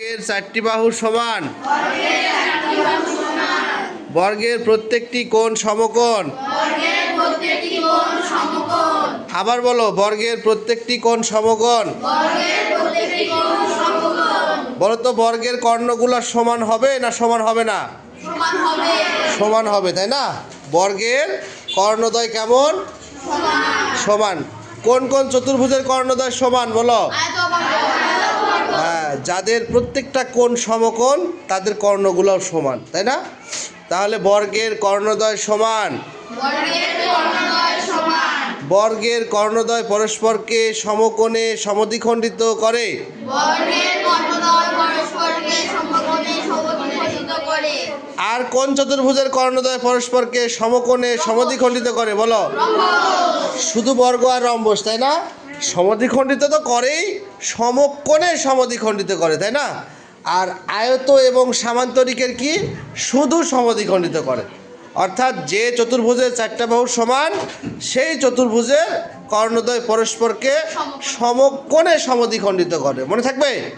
বর্গের চারটি বাহু সমান। বর্গের প্রত্যেকটি কোণ সমকোণ। আবার বলো, বর্গের প্রত্যেকটি কোণ সমকোণ। বলো তো, বর্গের কর্ণগুলো সমান হবে না সমান হবে না? সমান হবে, তাই না? বর্গের কর্ণদ্বয় কেমন? সমান। কোন কোন চতুর্ভুজের কর্ণদয় সমান, বলো? যাদের প্রত্যেকটা কোণ সমকোণ তাদের কর্ণগুলোও সমান তাই না? তাহলে বর্গের কর্ণদ্বয় সমান? বর্গের কর্ণদ্বয় পরস্পরকে সমকোণে সমদ্বিখণ্ডিত করে? আর কোন চতুর্ভুজের কর্ণদ্বয় পরস্পরকে সমকোণে সমদ্বিখণ্ডিত করে? বলো। শুধু বর্গ আর রম্বস তাই না? সমদ্বিখণ্ডিত তো করেই সমকোণে সমদ্বিখণ্ডিত করে তাই না? আর আয়ত এবং সামান্তরিকের কি? শুধু সমদ্বিখণ্ডিত করে। অর্থাৎ যে চতুর্ভুজের চারটা বাহু সমান সেই চতুর্ভুজের কর্ণদ্বয় পরস্পরকে সমকোণে। সমদ্বিখণ্ডিত করে। মনে থাকবে?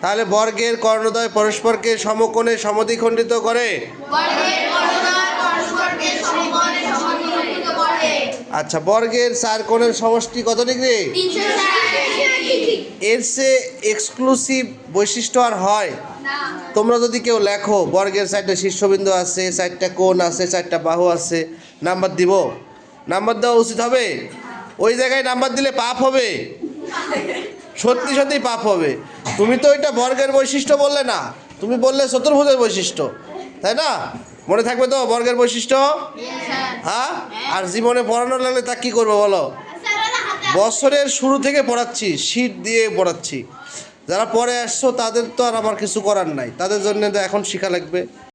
তাহলে বর্গের কর্ণদ্বয় পরস্পরকে সমকোণে সমদ্বিখণ্ডিত করে। আচ্ছা বর্গের চার কোণের সমষ্টি কত ডিগ্রি? এর সে এক্সক্লুসিভ বৈশিষ্ট্য আর হয়? তোমরা যদি কেউ লেখো, বর্গের চারটা শীর্ষবিন্দু আছে, চারটা কোণ আছে, চারটা বাহু আছে, নাম্বার দিব। নাম্বার দেওয়া উচিত হবে? ওই জায়গায় নাম্বার দিলে পাপ হবে? সত্যি সত্যি পাপ হবে। তুমি তো ওইটা বর্গের বৈশিষ্ট্য বললে না। তুমি বললে চতুর্ভুজের বৈশিষ্ট্য। তাই না? মনে থাকবে তো বর্গের বৈশিষ্ট্য? হ্যাঁ? আর জীবনে পড়ানো লাগলে তা কী করব বলো? বছরের শুরু থেকে পড়াচ্ছি, শীত দিয়ে পড়াচ্ছি। যারা পরে আসছো তাদের তো আর আমার কিছু করার নাই। তাদের জন্য তো এখন শেখা লাগবে।